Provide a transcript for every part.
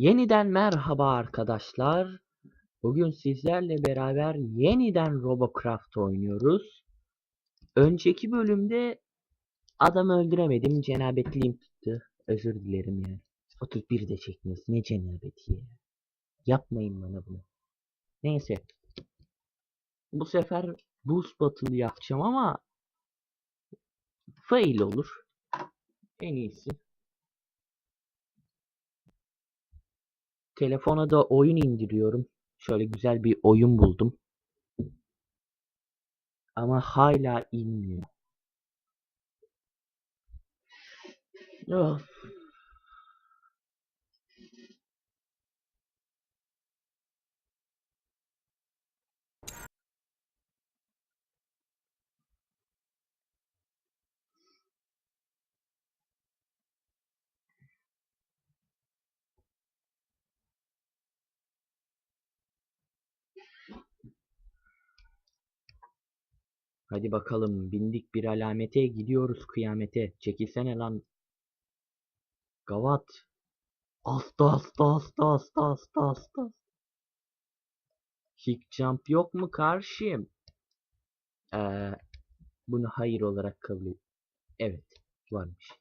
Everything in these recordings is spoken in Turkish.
Yeniden merhaba arkadaşlar. Bugün sizlerle beraber yeniden Robocraft oynuyoruz. Önceki bölümde adam öldüremedim. Cenabetliyim tuttu. Özür dilerim ya. 31 de çekmiyoruz. Ne cenabeti ya. Yapmayın bana bunu. Neyse. Bu sefer boost battle yapacağım ama fail olur. En iyisi. Telefona da oyun indiriyorum. Şöyle güzel bir oyun buldum. Ama hala inmiyor. Of. Hadi bakalım bindik bir alamete gidiyoruz kıyamete. Çekilsene lan. Gavat. Asta asta asta asta asta asta. Kick jump yok mu karşım? Ee, bunu hayır olarak kabul et. Evet varmış.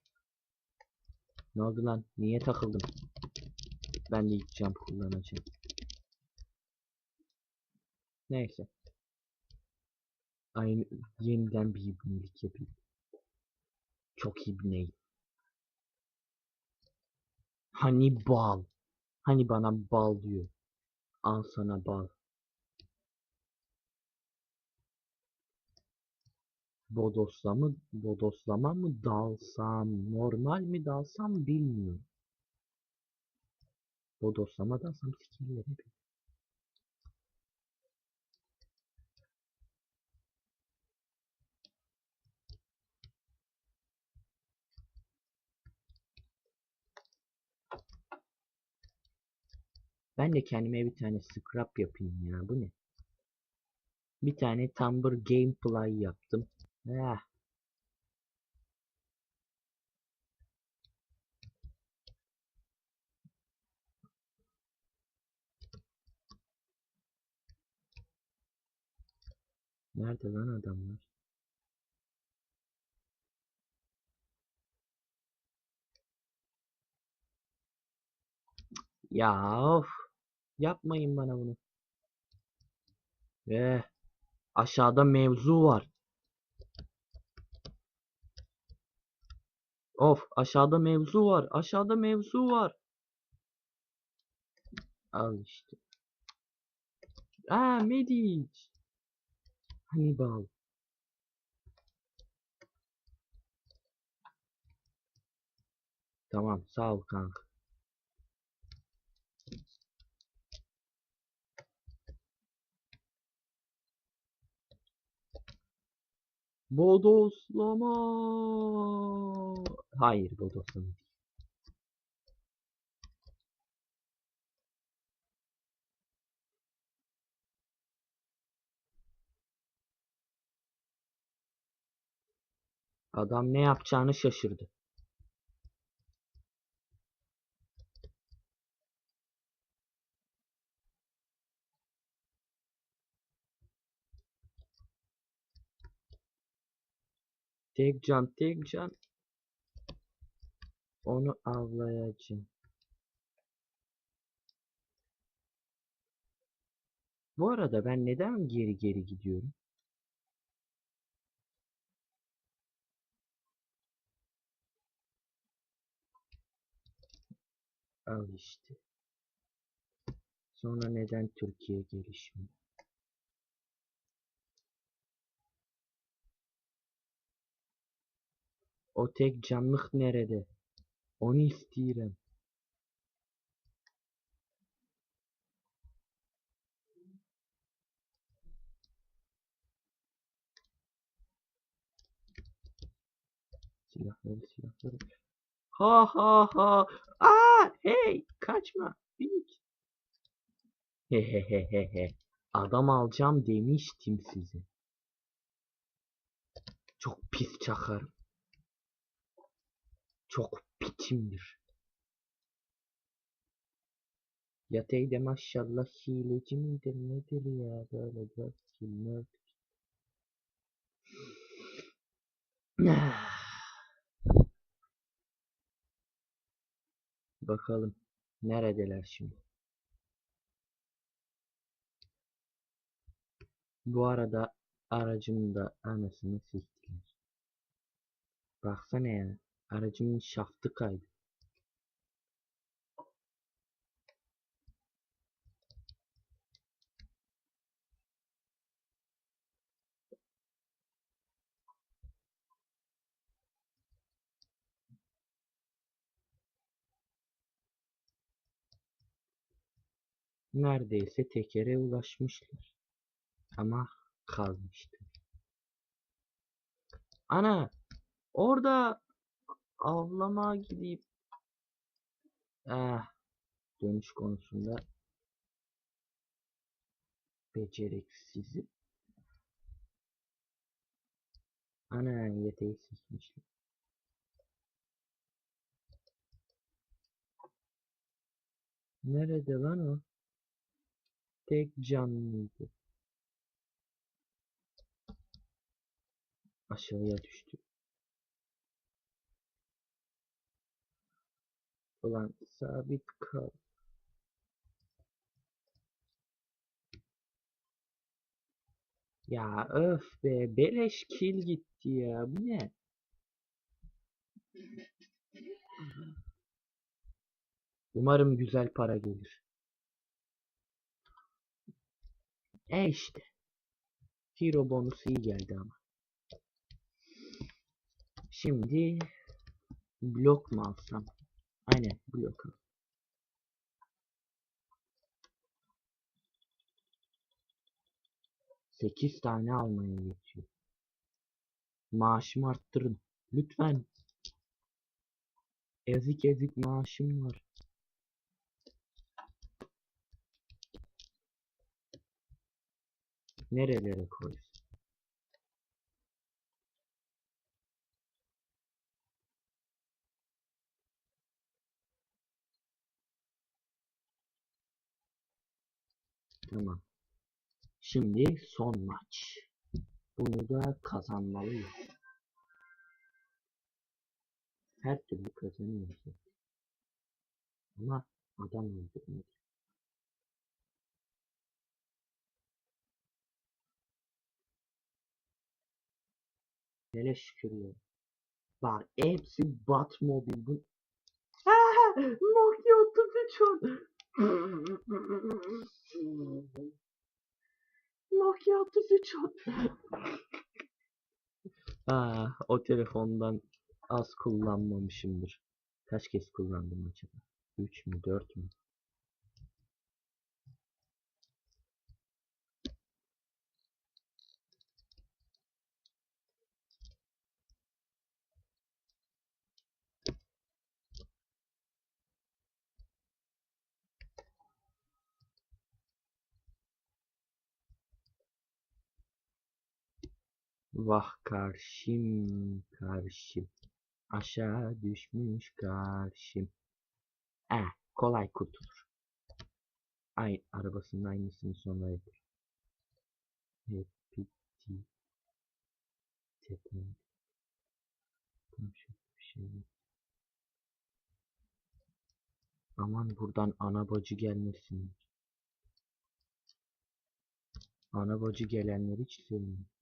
Ne oldu lan? Niye takıldım? Ben de ilk jump kullanacağım. Neyse. Aynı yeniden bir ibnelik yapayım. Çok ibneyim. Hani bal. Hani bana bal diyor. Al sana bal. Bodoslama, bodoslama mı dalsam, normal mi dalsam bilmiyorum. Bodoslama dalsam skill'leri Ben de kendime bir tane scrap yapayım ya. Bu ne? Bir tane Tumblr gameplay yaptım. Ah. Nerede lan adamlar? Ya of. Yapmayın bana bunu. Eh. Aşağıda mevzu var. Of aşağıda mevzu var. Aşağıda mevzu var. Al işte. Aa Medic. Hannibal. Tamam sağ ol kanka. Bodoslama. Hayır bodoslama. Adam ne yapacağını şaşırdı. Tek can, tek can. Onu avlayacağım. Bu arada ben neden geri geri gidiyorum? Al işte. Sonra neden Türkiye gelişmiyor? O tek canlık nerede? Onu istiyorum. Silahları silahları. Ha ha ha. Aa hey kaçma. Büyük. Hehehehe. Adam alacağım demiştim size. Çok pis çakarım. Çok piçimdir. Yatey de maşallah hileci midir nedir ya böyle kill Bakalım neredeler şimdi. Bu arada aracın da anasını siktiler. Baksana ya. Aracımın şaftı kaydı. Neredeyse tekere ulaşmışlar. Ama kalmıştı. Ana orada avlama gidip ah dönüş konusunda beceriksizim. Ana yeteği sıkmışlar. Nerede lan o? Tek canlıydı. Aşağıya düştü. Ulan sabit kal. Ya öf be beleş kill gitti ya bu ne? Umarım güzel para gelir. E işte. Hero bonusu iyi geldi ama. Şimdi blok mu alsam? Aynen blok al. Sekiz tane almaya geçiyor. Maaşımı arttırın. Lütfen. Ezik ezik maaşım var. Nerelere koysun? Tamam. Şimdi son maç. Bunu da kazanmalıyız. Her türlü kazanıyoruz. Ama adam öldürmek. Hele şükür ya. Bak hepsi Batmobil bu. Nokia 33 on. Nokia 33 on. Aa, o telefondan az kullanmamışımdır. Kaç kez kullandım acaba? 3 mü 4 mü? Vah karşım karşım aşağı düşmüş karşım. Eh kolay kurtulur. Ay arabasının aynısını sonra yapar. Hep bitti. Tepe. Tam şu bir şey. Aman buradan ana bacı gelmesin. Ana bacı gelenleri hiç sevmiyorum.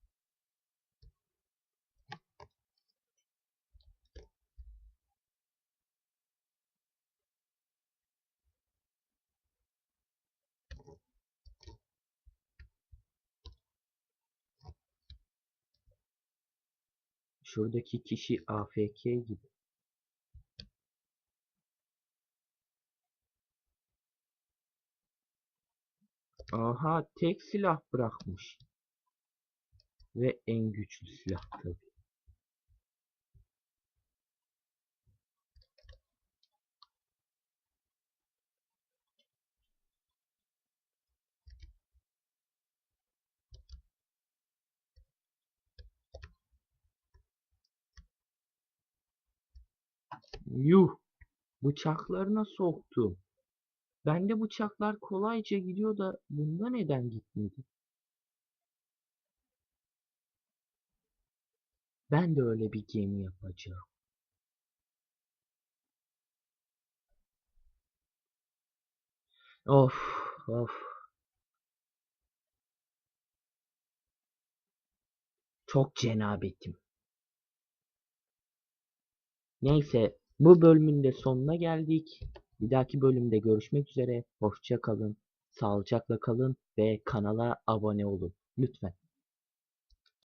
Şuradaki kişi AFK gibi. Aha tek silah bırakmış. Ve en güçlü silah tabi. Yuh! Bıçaklarına soktum. Bende bıçaklar kolayca gidiyor da bunda neden gitmedi? Ben de öyle bir gemi yapacağım. Of of. Çok cenabetim. Neyse bu bölümün de sonuna geldik. Bir dahaki bölümde görüşmek üzere. Hoşça kalın. Sağlıcakla kalın ve kanala abone olun. Lütfen.